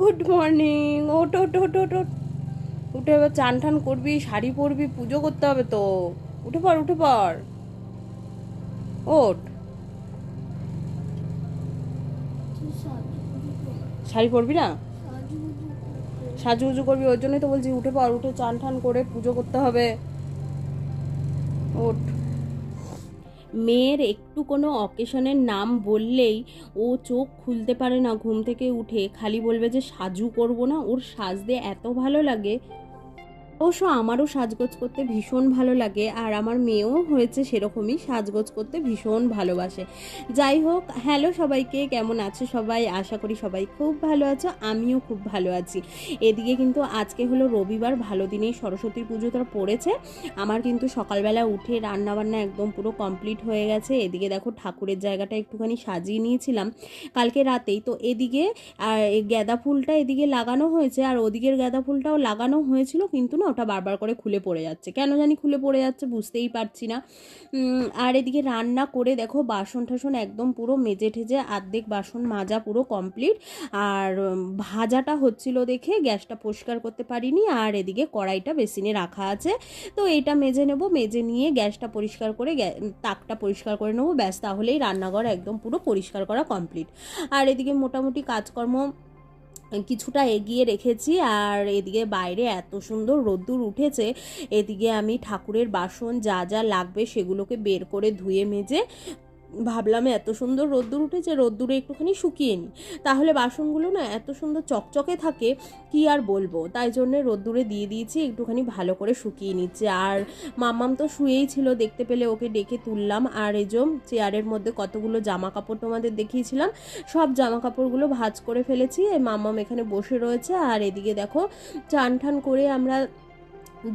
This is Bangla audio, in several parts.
গুড মর্নিং ওট ওট ওট ওট ওট উঠে এবার চান টান করবি, শাড়ি পরবি, পুজো করতে হবে তো। উঠে পড় উঠে পড়। ওঠ। শাড়ি পরবি না? সাজু উজু করবি, ওর জন্যই তো বলছি, উঠে পড়, উঠে চান টান করে পুজো করতে হবে। ওঠ। মেয়ের একটু কোনো অকেশনের নাম বললেই ও চোখ খুলতে পারে না, ঘুম থেকে উঠে। খালি বলবে যে, সাজু করব না, ওর সাজতে এত ভালো লাগে। অবশ্য আমারও সাজগোজ করতে ভীষণ ভালো লাগে আর আমার মেয়েও হয়েছে সেরকমই সাজগোজ করতে ভীষণ ভালোবাসে। যাই হোক, হ্যালো সবাইকে, কেমন আছো সবাই? আশা করি সবাই খুব ভালো আছো, আমিও খুব ভালো আছি। এদিকে কিন্তু আজকে হলো রবিবার, ভালো দিনেই সরস্বতী পুজো তার পড়েছে। আমার কিন্তু সকালবেলা উঠে রান্না বান্না একদম পুরো কমপ্লিট হয়ে গেছে। এদিকে দেখো ঠাকুরের জায়গাটা একটুখানি সাজিয়ে নিয়েছিলাম কালকে রাতেই। তো এদিকে আর গাঁদা ফুলটা এদিকে লাগানো হয়েছে আর ওদিকের গাঁদা ফুলটাও লাগানো হয়েছিল কিন্তু না ওটা বারবার করে খুলে পড়ে যাচ্ছে। কেন জানি খুলে পড়ে যাচ্ছে বুঝতেই পারছি না। আর এদিকে রান্না করে দেখো বাসন টাসন একদম পুরো মেজে ঠেজে আর্ধেক বাসন মাজা পুরো কমপ্লিট আর ভাজাটা হচ্ছিল দেখে গ্যাসটা পরিষ্কার করতে পারিনি। আর এদিকে কড়াইটা বেসিনে রাখা আছে। তো এটা মেজে নেব, মেজে নিয়ে গ্যাসটা পরিষ্কার করে তাকটা পরিষ্কার করে নেব। ব্যাস, তাহলেই রান্নাঘর একদম পুরো পরিষ্কার করা কমপ্লিট আর এদিকে মোটামুটি কাজকর্ম কিছুটা এগিয়ে রেখেছি আর এদিকে বাইরে এত সুন্দর রোদ্দুর উঠেছে, এদিকে আমি ঠাকুরের বাসন যা যা লাগবে সেগুলোকে বের করে ধুয়ে মেজে ভাবলাম এত সুন্দর রোদ্দুর উঠেছে, রোদ্দুরে একটুখানি শুকিয়ে নিই। তাহলে বাসনগুলো না এত সুন্দর চকচকে থাকে, কি আর বলব? তাই জন্য রোদ্দুরে দিয়ে দিয়েছি, একটুখানি ভালো করে শুকিয়ে নিচ্ছে। আর মাম্মাম তো শুয়েই ছিল, দেখতে পেলে ওকে ডেকে তুললাম। আর যে চেয়ারের মধ্যে কতগুলো জামা কাপড় তোমাদের দেখিয়েছিলাম, সব জামা কাপড়গুলো ভাজ করে ফেলেছি। এই মাম্মাম এখানে বসে রয়েছে। আর এদিকে দেখো, চান ঠান করে আমরা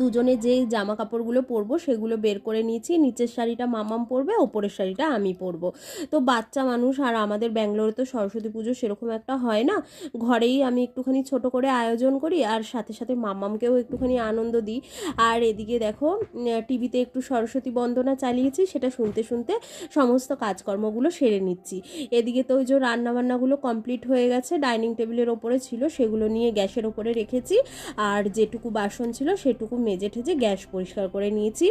দুজনে যেই জামা কাপড়গুলো পরবো সেগুলো বের করে নিয়েছি। নিচের শাড়িটা মামাম পরবে, ওপরের শাড়িটা আমি পরবো। তো বাচ্চা মানুষ আর আমাদের ব্যাঙ্গালোরে তো সরস্বতী পুজো সেরকম একটা হয় না। ঘরেই আমি একটুখানি ছোট করে আয়োজন করি আর সাথে সাথে মামামকেও একটুখানি আনন্দ দিই। আর এদিকে দেখো টিভিতে একটু সরস্বতী বন্দনা চালিয়েছি, সেটা শুনতে শুনতে সমস্ত কাজকর্মগুলো সেরে নিচ্ছি। এদিকে তো ওই যে রান্নাবান্নাগুলো কমপ্লিট হয়ে গেছে, ডাইনিং টেবিলের ওপরে ছিল, সেগুলো নিয়ে গ্যাসের ওপরে রেখেছি। আর যেটুকু বাসন ছিল সেটুকু মেজে ঠেজে গ্যাস পরিষ্কার করে নিয়েছি।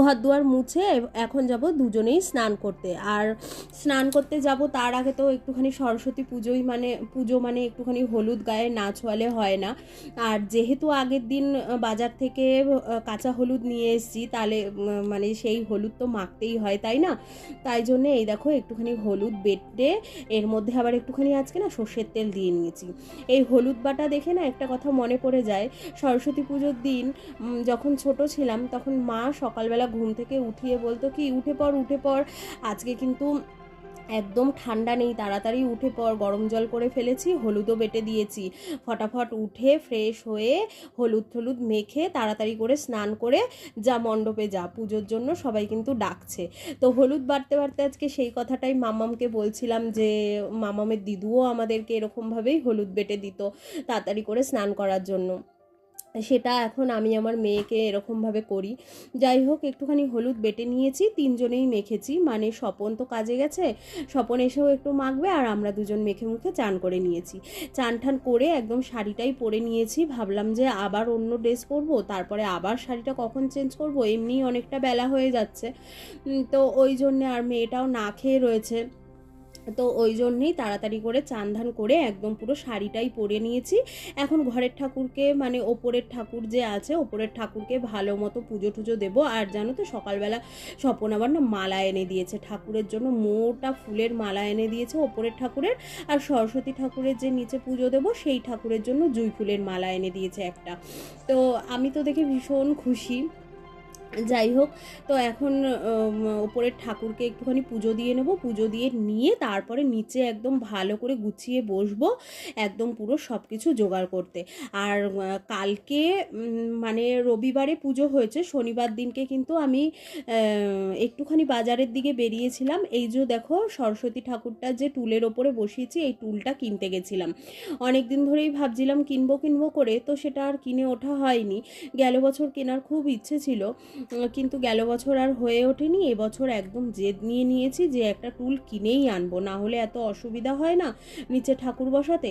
ঘর দুয়ার মুছে এখন যাব দুজনেই স্নান করতে। আর স্নান করতে যাব তার আগে তো একটুখানি সরস্বতী পুজোই মানে পুজো মানে একটুখানি হলুদ গায়ে না ছোয়ালে হয় না। আর যেহেতু আগের দিন বাজার থেকে কাঁচা হলুদ নিয়ে এসেছি, তাহলে মানে সেই হলুদ তো মাখতেই হয়, তাই না? তাই জন্যে এই দেখো একটুখানি হলুদ বেটে, এর মধ্যে আবার একটুখানি আজকে না সর্ষের তেল দিয়ে নিয়েছি। এই হলুদ বাটা দেখে না একটা কথা মনে পড়ে যায়। সরস্বতী পুজোর দিন যখন ছোট ছিলাম, তখন মা সকালবেলা ঘুম থেকে উঠিয়ে বলতো কি, উঠে পড় উঠে পড়। আজকে কিন্তু একদম ঠান্ডা নেই, তাড়াতাড়ি উঠে পর গরম জল করে ফেলেছি, হলুদও বেটে দিয়েছি। ফটাফট উঠে ফ্রেশ হয়ে হলুদ টলুদ মেখে তাড়াতাড়ি করে স্নান করে যা মণ্ডপে যা, পুজোর জন্য সবাই কিন্তু ডাকছে। তো হলুদ বাড়তে বাড়তে আজকে সেই কথাটাই মামামকে বলছিলাম যে, মামামের দিদুও আমাদেরকে এরকমভাবেই হলুদ বেটে দিত তাড়াতাড়ি করে স্নান করার জন্য। সেটা এখন আমি আমার মেয়েকে এরকমভাবে করি। যাই হোক, একটুখানি হলুদ বেটে নিয়েছি, তিনজনেই মেখেছি। মানে স্বপন তো কাজে গেছে, স্বপন এসেও একটু মাখবে আর আমরা দুজন মেখে মুখে চান করে নিয়েছি। চান ঠান করে একদম শাড়িটাই পরে নিয়েছি, ভাবলাম যে আবার অন্য ড্রেস পরবো, তারপরে আবার শাড়িটা কখন চেঞ্জ করব, এমনিই অনেকটা বেলা হয়ে যাচ্ছে। তো ওই জন্যে আর মেয়েটাও না খেয়ে রয়েছে। তো ওই জন্যেই তাড়াতাড়ি করে চান ধান করে একদম পুরো শাড়িটাই পরে নিয়েছি। এখন ঘরের ঠাকুরকে মানে ওপরের ঠাকুর যে আছে, ওপরের ঠাকুরকে ভালো মতো পুজো টুজো দেবো। আর জানো তো সকালবেলা স্বপন আবার না মালা এনে দিয়েছে। ঠাকুরের জন্য মোটা ফুলের মালা এনে দিয়েছে ওপরের ঠাকুরের। আর সরস্বতী ঠাকুরের যে নিচে পুজো দেবো, সেই ঠাকুরের জন্য জুই ফুলের মালা এনে দিয়েছে একটা। তো আমি তো দেখে ভীষণ খুশি। যাই হোক, তো এখন ওপরের ঠাকুরকে একটুখানি পুজো দিয়ে নেব। পুজো দিয়ে নিয়ে তারপরে নিচে একদম ভালো করে গুছিয়ে বসবো, একদম পুরো সব কিছু জোগাড় করতে। আর কালকে মানে রবিবারে পুজো হয়েছে, শনিবার দিনকে কিন্তু আমি একটুখানি বাজারের দিকে বেরিয়েছিলাম। এই যে দেখো, সরস্বতী ঠাকুরটা যে টুলের ওপরে বসিয়েছি, এই টুলটা কিনতে গেছিলাম। অনেক দিন ধরেই ভাবছিলাম কিনবো কিনবো করে, তো সেটা আর কিনে ওঠা হয়নি। গেল বছর কেনার খুব ইচ্ছে ছিল। কিন্তু গেল বছর আর হয়ে ওঠেনি। এবছর একদম জেদ নিয়ে নিয়েছি যে একটা টুল কিনেই আনব, না হলে এত অসুবিধা হয় না নিচে ঠাকুর বসাতে।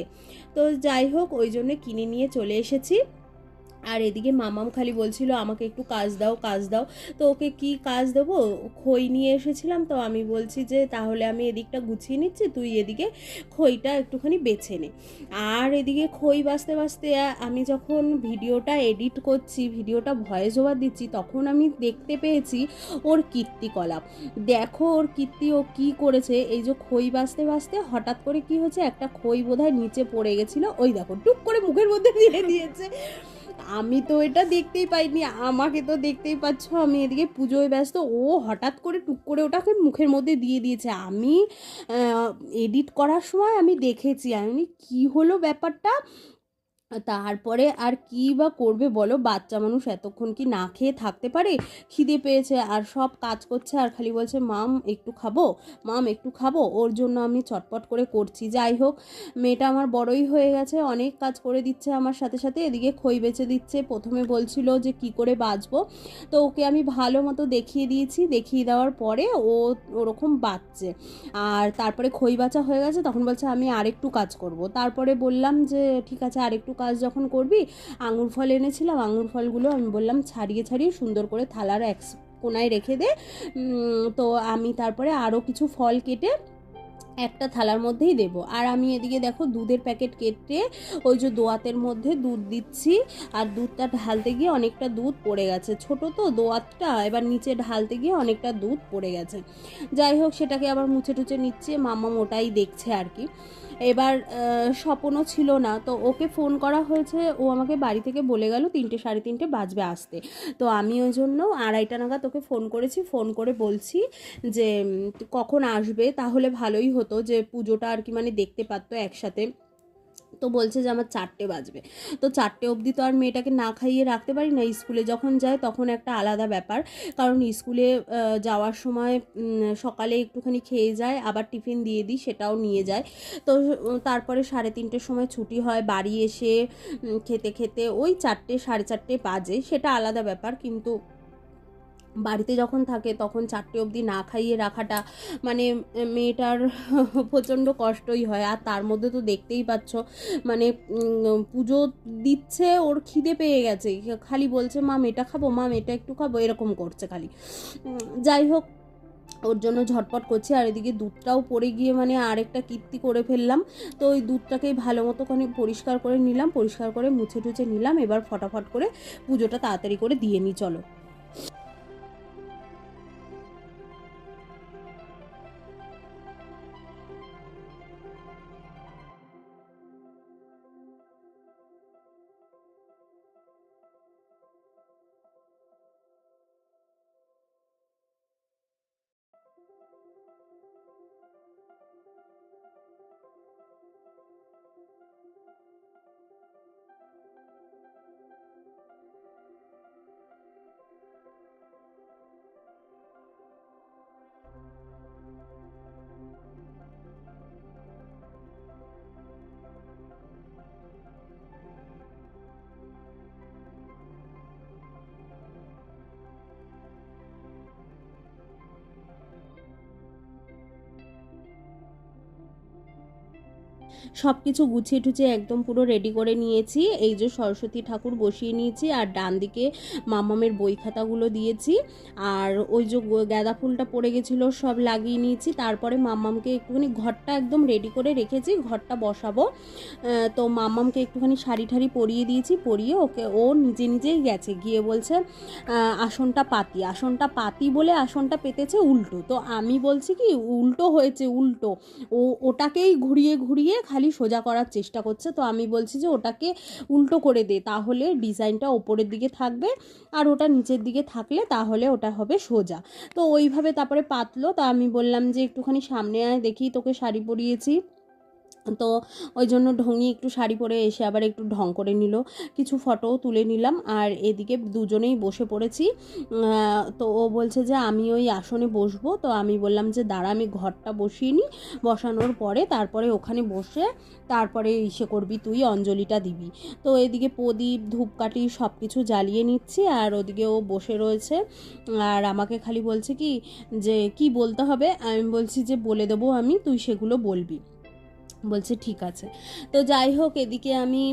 তো যাই হোক, ওই জন্য কিনে নিয়ে চলে এসেছি। আর এদিকে মামাম খালি বলছিল, আমাকে একটু কাজ দাও কাজ দাও। তো ওকে কি কাজ দেবো? খই নিয়ে এসেছিলাম, তো আমি বলছি যে, তাহলে আমি এদিকটা গুছিয়ে নিচ্ছি, তুই এদিকে খইটা একটুখানি বেছে নে। আর এদিকে খই বাঁচতে বাঁচতে আমি যখন ভিডিওটা এডিট করছি, ভিডিওটা ভয়েস ওভার দিচ্ছি, তখন আমি দেখতে পেয়েছি ওর কীর্তিকলাপ দেখো ওর কীর্তি, ও কী করেছে? এই যে খই বাঁচতে বাঁচতে হঠাৎ করে কি হচ্ছে একটা খই বোধহয় নিচে পড়ে গেছিল, ওই দেখো, টুক করে মুখের মধ্যে দিয়ে দিয়েছে। আমি তো এটা দেখতেই পাইনি, আমাকে তো দেখতেই পাচ্ছ, আমি এদিকে পুজোয় ব্যস্ত। ও হঠাৎ করে টুক করে ওটাকে মুখের মধ্যে দিয়ে দিয়েছে। আমি এডিট করার সময় আমি দেখেছি। আমি কি হলো ব্যাপারটা? তারপরে আর কি বা করবে বলো? বাচ্চা মানুষ এতক্ষণ কি না খেয়ে থাকতে পারে? খিদে পেয়েছে আর সব কাজ করছে আর খালি বলছে, মাম, একটু খাব? মাম, একটু খাব? ওর জন্য আমি চটপট করে করছি। যাই হোক, মেয়েটা আমার বড়ই হয়ে গেছে, অনেক কাজ করে দিচ্ছে আমার সাথে সাথে, এদিকে খই বেচে দিচ্ছে। প্রথমে বলছিল যে, কি করে বাঁচবো? তো ওকে আমি ভালো মতো দেখিয়ে দিয়েছি। দেখিয়ে দেওয়ার পরে ও ওরকম বাঁচছে। আর তারপরে খই বাঁচা হয়ে গেছে, তখন বলছে, আমি আরেকটু কাজ করব। তারপরে বললাম যে, ঠিক আছে, আরেকটু কাজ যখন করবি, আঙুর ফল এনেছিলাম, আঙুর ফলগুলো আমি বললাম ছাড়িয়ে ছাড়িয়ে সুন্দর করে থালার এক কোনায় রেখে দে। তো আমি তারপরে আরও কিছু ফল কেটে একটা থালার মধ্যেই দেবো। আর আমি এদিকে দেখো দুধের প্যাকেট কেটে ওই যে দোয়াতের মধ্যে দুধ দিচ্ছি। আর দুধটা ঢালতে গিয়ে অনেকটা দুধ পড়ে গেছে। ছোট তো দোয়াতটা, এবার নিচে ঢালতে গিয়ে অনেকটা দুধ পড়ে গেছে। যাই হোক, সেটাকে আবার মুছে টুছে নিচ্ছে মামা ওটাই দেখছে আর কি। এবার স্বপনও ছিল না, তো ওকে ফোন করা হয়েছে, ও আমাকে বাড়ি থেকে বলে গেল তিনটে, সাড়ে তিনটে বাজবে আসতে। তো আমি ওই জন্য আড়াইটা নাগাদ ওকে ফোন করেছি, ফোন করে বলছি যে কখন আসবে, তাহলে ভালোই হতো। যে পুজোটা আর কি মানে দেখতে পারতো একসাথে। তো বলছে যে আমার চারটে বাজবে। তো চারটে অবধি তো আর মেয়েটাকে না খাইয়ে রাখতে পারি না, স্কুলে যখন যায় তখন একটা আলাদা ব্যাপার। কারণ স্কুলে যাওয়ার সময় সকালে একটুখানি খেয়ে যায়, আবার টিফিন দিয়ে দিই, সেটাও নিয়ে যায়। তো তারপরে সাড়ে তিনটের সময় ছুটি হয়, বাড়ি এসে খেতে খেতে ওই চারটে, সাড়ে চারটে বাজে, সেটা আলাদা ব্যাপার। কিন্তু বাড়িতে যখন থাকে তখন চারটে অবধি না খাইয়ে রাখাটা মানে মেয়েটার প্রচণ্ড কষ্টই হয়। আর তার মধ্যে তো দেখতেই পাচ্ছ মানে পুজো দিচ্ছে, ওর খিদে পেয়ে গেছে। খালি বলছে, মা এটা খাব? মা এটা একটু খাব? এরকম করছে খালি। যাই হোক, ওর জন্য ঝটপট করছি। আর এদিকে দুধটাও পড়ে গিয়ে মানে আরেকটা কীর্তি করে ফেললাম। তো ওই দুধটাকেই ভালো মতো খানি পরিষ্কার করে নিলাম, পরিষ্কার করে মুছে টুছে নিলাম। এবার ফটাফট করে পুজোটা তাড়াতাড়ি করে দিয়ে নিই, চলো। সব কিছু গুছিয়ে টুছিয়ে একদম পুরো রেডি করে নিয়েছি। এই যে সরস্বতী ঠাকুর বসিয়ে নিয়েছি, আর ডান দিকে মামামের বই খাতাগুলো দিয়েছি। আর ওই যে গাঁদা ফুলটা পড়ে গেছিল, সব লাগিয়ে নিয়েছি। তারপরে মাম্মামকে একটুখানি ঘরটা একদম রেডি করে রেখেছি, ঘরটা বসাবো। তো মাম্মামকে একটুখানি শাড়ি ঠাড়ি পরিয়ে দিয়েছি, পরিয়ে ওকে, ও নিজে নিজেই গেছে। গিয়ে বলছে আসনটা পাতি। আসনটা পাতি বলে আসনটা পেতেছে উল্টো। তো আমি বলছি কি, উল্টো হয়েছে, উল্টো। ও, ওটাকেই ঘুরিয়ে ঘুরিয়ে খালি সোজা করার চেষ্টা করছে। তো আমি বলছি যে ওটাকে উল্টো করে দে, তাহলে ডিজাইনটা ওপরের দিকে থাকবে আর ওটা নিচের দিকে থাকলে তাহলে ওটা হবে সোজা। তো ওইভাবে তারপরে পাতলো, তা আমি বললাম যে একটুখানি সামনে আয়, দেখি তোকে শাড়ি পরিয়েছি। তো ওই জন্য ঢঙি একটু শাড়ি পরে এসে আবার একটু ঢং করে নিল। কিছু ফটোও তুলে নিলাম আর এদিকে দুজনেই বসে পড়েছি। তো ও বলছে যে, আমি ওই আসনে বসবো। তো আমি বললাম যে, দাঁড়া, আমি ঘরটা বসিয়ে নিই বসানোর পরে তারপরে ওখানে বসে তারপরে ইসে করবি তুই, অঞ্জলিটা দিবি। তো এদিকে প্রদীপ, ধূপকাঠি সব কিছু জ্বালিয়ে নিচ্ছি আর ওদিকে ও বসে রয়েছে। আর আমাকে খালি বলছে কি, যে, কি বলতে হবে? আমি বলছি যে, বলে দেবো আমি, তুই সেগুলো বলবি। বলছে, ঠিক আছে। তো যাই হোক, এদিকে আমি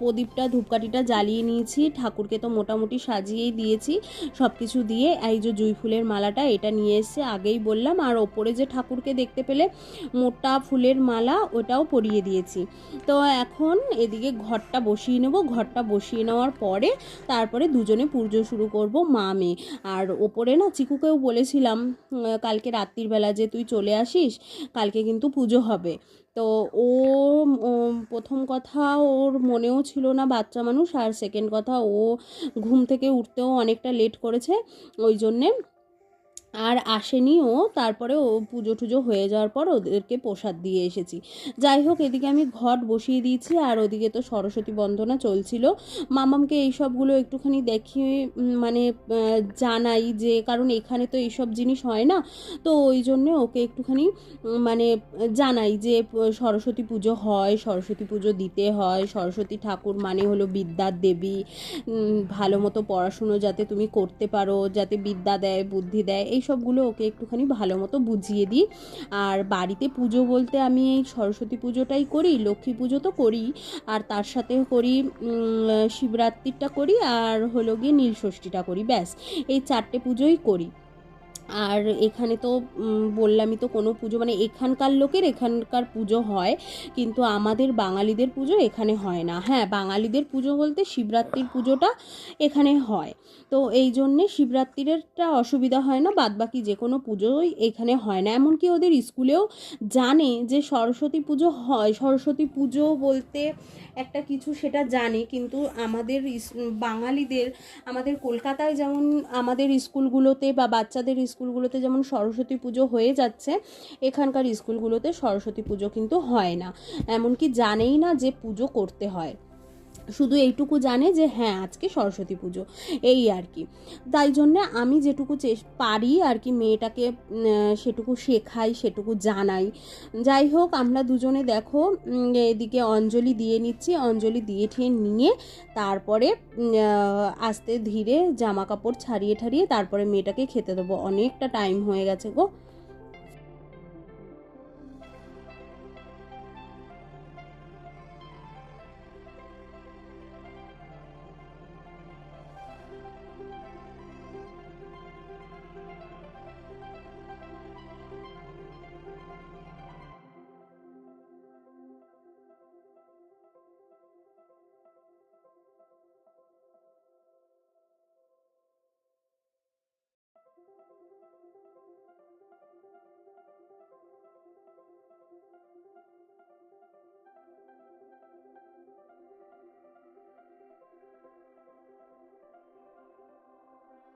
প্রদীপটা, ধূপকাঠিটা জ্বালিয়ে নিয়েছি। ঠাকুরকে তো মোটামুটি সাজিয়েই দিয়েছি সব কিছু দিয়ে। এই যে জুই ফুলের মালাটা, এটা নিয়ে এসে আগেই বললাম, আর ওপরে যে ঠাকুরকে দেখতে পেলে মোটা ফুলের মালা, ওটাও পরিয়ে দিয়েছি। তো এখন এদিকে ঘরটা বসিয়ে নেব। ঘরটা বসিয়ে নেওয়ার পরে তারপরে দুজনে পুজো শুরু করব, মা, মেয়ে। আর ওপরে না, চিকুকেও বলেছিলাম কালকে রাত্রির বেলা যে তুই চলে আসিস, কালকে কিন্তু পুজো হবে। তো ও প্রথম কথা, ওর মনেও ছিল না বাচ্চা মানুষ। আর সেকেন্ড কথা, ও ঘুম থেকে উঠতেও অনেকটা লেট করেছে। ওই জন্যে আর আসেনি ও। তারপরে ও পুজো টুজো হয়ে যাওয়ার পর ওদেরকে প্রসাদ দিয়ে এসেছি। যাই হোক, এদিকে আমি ঘট বসিয়ে দিয়েছি আর ওদিকে তো সরস্বতী বন্দনা চলছিল। মামামকে এই সবগুলো একটুখানি দেখি মানে জানাই যে, কারণ এখানে তো এইসব জিনিস হয় না। তো ওই জন্যে ওকে একটুখানি মানে জানাই যে সরস্বতী পুজো হয়, সরস্বতী পুজো দিতে হয়, সরস্বতী ঠাকুর মানে হলো বিদ্যার দেবী। ভালো মতো পড়াশুনো যাতে তুমি করতে পারো, যাতে বিদ্যা দেয়, বুদ্ধি দেয়, এই সবগুলো ওকে একটুখানি ভালো মতো বুঝিয়ে দিই। আর বাড়িতে পুজো বলতে আমি এই সরস্বতী পুজোটাই করি, লক্ষ্মী পুজো তো করি আর তার সাথে করি শিবরাত্রিটা করি আর হলো গিয়ে নীলষষ্ঠীটা করি, ব্যাস। এই চারটে পুজোই করি। আর এখানে তো বললামই তো কোনো পুজো মানে এখানকার লোকের এখানকার পুজো হয়, কিন্তু আমাদের বাঙালিদের পুজো এখানে হয় না। হ্যাঁ বাঙালিদের পুজো বলতে শিবরাত্রির পুজোটা এখানে হয়। তো এই জন্যে শিবরাত্রিরটা অসুবিধা হয় না, বাদবাকি যে কোনো পুজোই এখানে হয় না। এমনকি ওদের স্কুলেও জানে যে সরস্বতী পুজো হয়। সরস্বতী পুজো বলতে একটা কিছু সেটা জানে, কিন্তু আমাদের বাঙালিদের, আমাদের কলকাতায় যেমন আমাদের স্কুলগুলোতে বা বাচ্চাদের স্কুলগুলোতে যেমন সরস্বতী পুজো হয়ে যাচ্ছে, এখানকার স্কুলগুলোতে সরস্বতী পুজো কিন্তু হয় না। এমনকি জানেই না যে পুজো করতে হয়। শুধু এইটুকু জানে যে হ্যাঁ আজকে সরস্বতী পুজো, এই আর কি। তাই জন্যে আমি যেটুকু পারি আর কি মেয়েটাকে সেটুকু শেখাই, সেটুকু জানাই। যাই হোক, আমরা দুজনে দেখো এদিকে অঞ্জলি দিয়ে নিচ্ছি, অঞ্জলি দিয়ে ঠিয়ে নিয়ে তারপরে আস্তে ধীরে জামা কাপড় ছাড়িয়ে ঠাড়িয়ে তারপরে মেয়েটাকে খেতে দেবো। অনেকটা টাইম হয়ে গেছে গো।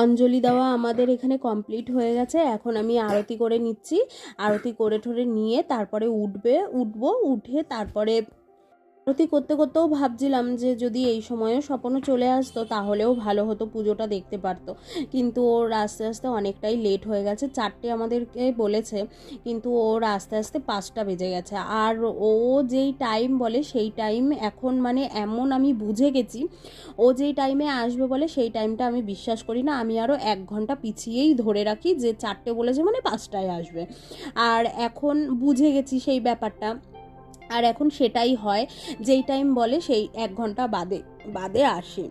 অঞ্জলি দেওয়া আমাদের এখানে কমপ্লিট হয়ে গেছে। এখন আমি আরতি করে নিচ্ছি। আরতি করে ঠরে নিয়ে তারপরে উঠবে, উঠবো, উঠে তারপরে আরতি করতে করতেও ভাবছিলাম যে যদি এই সময়ও স্বপনও চলে আসতো, তাহলেও ভালো হতো পুজোটা দেখতে পারতো। কিন্তু ওর আস্তে আস্তে অনেকটাই লেট হয়ে গেছে। চারটে আমাদেরকে বলেছে, কিন্তু ওর আস্তে আস্তে পাঁচটা বেজে গেছে। আর ও যেই টাইম বলে, সেই টাইম এখন মানে এমন আমি বুঝে গেছি, ও যেই টাইমে আসবে বলে, সেই টাইমটা আমি বিশ্বাস করি না। আমি আরও এক ঘণ্টা পিছিয়েই ধরে রাখি যে চারটে বলেছে মানে পাঁচটায় আসবে। আর এখন বুঝে গেছি সেই ব্যাপারটা। আর এখন সেটাই হয় যেই টাইম বলে সেই এক ঘণ্টা বাদে বাদে আসে।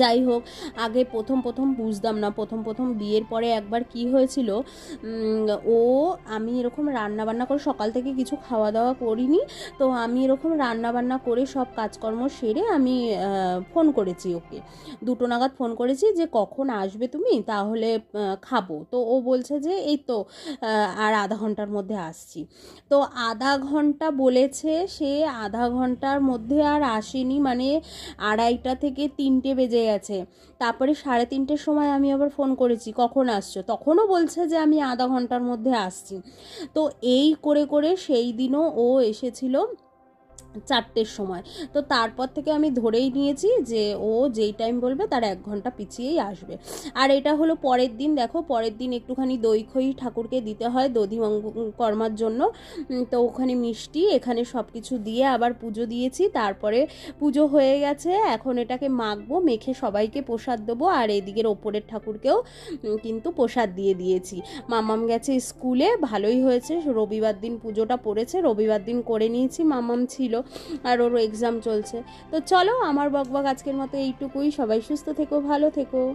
যাই হোক, আগে প্রথম প্রথম বুঝতাম না, প্রথম প্রথম বিয়ের পরে একবার কি হয়েছিল ও আমি এরকম রান্না বান্না করে সকাল থেকে কিছু খাওয়া দাওয়া করিনি, তো আমি এরকম রান্না বান্না করে সব কাজকর্ম সেরে আমি ফোন করেছি ওকে। দুটো নাগাদ ফোন করেছি যে, কখন আসবে তুমি? তাহলে খাব। তো ও বলছে যে, এই তো আর আধা ঘণ্টার মধ্যে আসছি। তো আধা ঘণ্টা বলেছে সে, আধা ঘণ্টার মধ্যে আর আসেনি মানে আড়াইটা থেকে তিনটে বেজে গেছে। তারপরে সাড়ে তিনটের সময় আমি আবার ফোন করেছি, কখন আসছো? তখনও বলছে যে আমি আধা ঘণ্টার মধ্যে আসছি। তো এই করে করে সেই দিনও ও এসেছিল চারটের সময়। তো তারপর থেকে আমি ধরেই নিয়েছি যে, ও যেই টাইম বলবে তার এক ঘণ্টা পিছিয়েই আসবে। আর এটা হলো পরের দিন, দেখো পরের দিন একটুখানি দই খই ঠাকুরকে দিতে হয় দধি কর্মার জন্য। তো ওখানে মিষ্টি, এখানে সব কিছু দিয়ে আবার পুজো দিয়েছি। তারপরে পুজো হয়ে গেছে, এখন এটাকে মাখবো, মেখে সবাইকে প্রসাদ দেবো, আর এদিকের ওপরের ঠাকুরকেও কিন্তু প্রসাদ দিয়ে দিয়েছি। মামাম গেছে স্কুলে, ভালোই হয়েছে। রবিবার দিন পুজোটা পড়েছে, রবিবার দিন করে নিয়েছি, মামাম ছিল। আর ওরও এক্সাম চলছে। তো চলো, আমার বকবক আজকের মতো এইটুকুই। সবাই সুস্থ থেকো, ভালো থেকো।